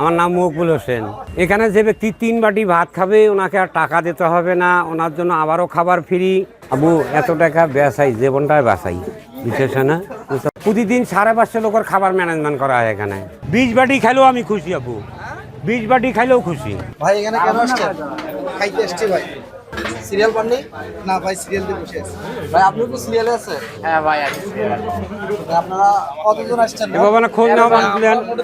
আমার নাম মকবুল হোসেন। এখানে যে ব্যক্তি তিন বাটি ভাত খাবে, ওনাকে আর টাকা দিতে হবে না। ওনার জন্য আবারও খাবার ফ্রি। আবু, এত টাকা বেসাই, জীবনটাই বাসাই। বিশেষ না? প্রতিদিন সাড়ে পাঁচশো লোকের খাবার ম্যানেজমেন্ট করা হয় এখানে। বিশ বাটি খাইলেও আমি খুশি, আবু। বিশ বাটি খাইলেও খুশি। ভাই, এখানে কেন খাইতে আসছি ভাই। সিরিয়াল পাননি? না ভাই সিরিয়াল দিয়ে বসে আছি। ভাই আপনি কি সিরিয়ালে আছে? হ্যাঁ ভাই আছি। আপনারা কতজন আসছেন এ বাবা না খোঁজ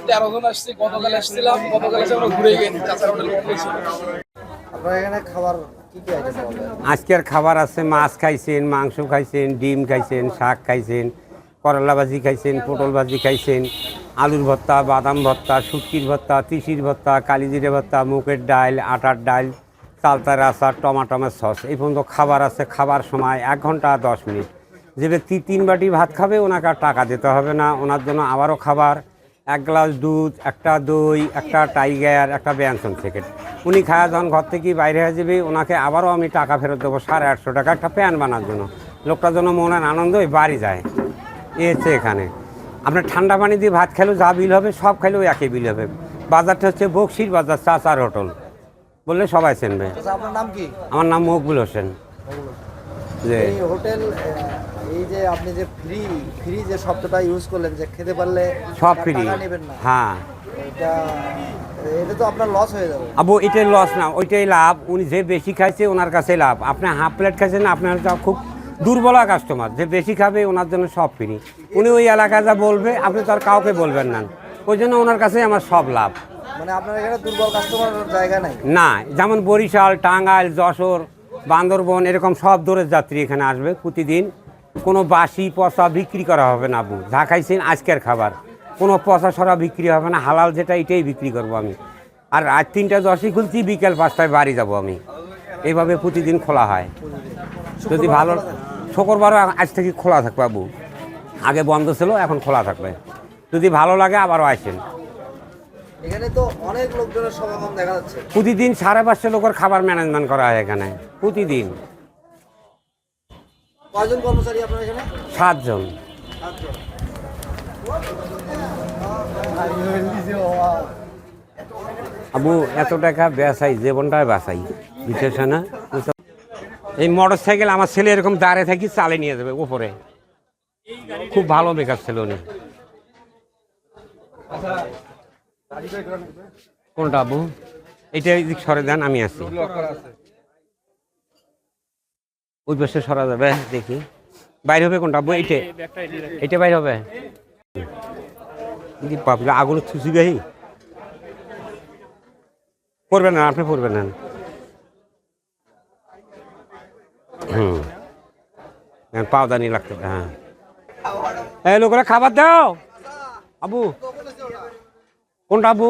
তেরো জন আসছি গতকাল আসছিলাম গতকাল এসে আমরা ঘুরে গেছি চাচার হোটেল আপনারা এখানে খাবার আজকের খাবার আছে মাছ খাইছেন মাংস খাইছেন ডিম খাইছেন শাক খাইছেন করলা ভাজি খাইছেন পটল ভাজি খাইছেন আলুর ভর্তা বাদাম ভর্তা শুটকির ভর্তা তিসির ভর্তা কালিজিরে ভর্তা মুগের ডাল আটার ডাল চালতার আচার টমাটমের সস, এই পর্যন্ত খাবার আছে, খাবার সময় এক ঘণ্টা দশ মিনিট। যে ব্যক্তি তিন বাটি ভাত খাবে, ওনাকে আর টাকা দিতে হবে না। ওনার জন্য আবারও খাবার, এক গ্লাস দুধ, একটা দই, একটা টাইগার, একটা ব্যঞ্জন প্যাকেট উনি খায়া যখন ঘর থেকে বাইরে হয়ে যাবে, ওনাকে আবারও আমি টাকা ফেরত দেবো সাড়ে আটশো টাকা একটা প্যান বানার জন্য। লোকটার জন্য মনের আনন্দ, ওই বাড়ি যায়। এ হচ্ছে এখানে। আপনার ঠান্ডা পানি দিয়ে ভাত খেলেও যা বিল হবে, সব খেলেও একই বিল হবে। বাজারটা হচ্ছে বক্সির বাজার, চাচার হোটেল। বললে সবাই চেনবে। আচ্ছা আপনার নাম কি? আমার নাম মকবুল হোসেন। যে এই হোটেল এই যে আপনি যে ফ্রি ফ্রি যে শব্দটা ইউজ করলেন যে খেতে পারলে সব ফ্রি নেবেন না। হ্যাঁ। এটা এটা তো আপনার লস হয়ে যাবে। আবু এটাই লস না ওইটাই লাভ। উনি যে বেশি খাইছে ওনার কাছে লাভ। আপনি হাফ প্লেট খাইছেন আপনার খুব দুর্বলা কাস্টমার যে বেশি খাবে ওনার জন্য সব ফ্রি উনি ওই এলাকায় যা বলবে আপনি তো আর কাউকে বলবেন না। ওই জন্য ওনার কাছে আমার সব লাভ। মানে না, যেমন বরিশাল, টাঙ্গাইল, যশোর, বান্দরবন, এরকম সব দূরের যাত্রী এখানে আসবে প্রতিদিন। কোনো বাসি পচা বিক্রি করা হবে না আবু যা খাইছেন আজকের খাবার। কোনো পচা সরা বিক্রি হবে না। হালাল যেটা, এটাই বিক্রি করব আমি। আর আজ তিনটা দশই খুলছি, বিকেল পাঁচটায় বাড়ি যাব আমি। এইভাবে প্রতিদিন খোলা হয়। যদি ভালো, শুক্রবারও আজ থেকে খোলা থাকবে বাবু আগে বন্ধ ছিল, এখন খোলা থাকবে। যদি ভালো লাগে আবারও আসেন। এখানে তো অনেক লোকজনের সমাগম দেখা যাচ্ছে। প্রতিদিন সাড়ে পাঁচশো লোকের খাবার ম্যানেজমেন্ট করা হয় এখানে প্রতিদিন। কয়জন কর্মচারী আপনার এখানে? সাতজন। আবু এত টাকা বেসাই জীবনটাই বাসাই বিশেষ না? এই মোটর সাইকেল আমার ছেলে এরকম দাঁড়িয়ে থাকি চালে নিয়ে যাবে উপরে। খুব ভালো মেকআপ ছিল উনি। কোনটা আবু এটা এদিক সরে দেন আমি আছি। ওই পাশে সরা যাবে, দেখি। বাইরে হবে কোনটা আবু এইটে। এটা বাইরে হবে। বাপরে, আগুন থুসি গাই পড়বেন না, আপনি পড়বেন না। হুম। পাওদানি লাগতে হ্যাঁ। এই লোকেরা খাবার দাও। আবু কোনটা আবু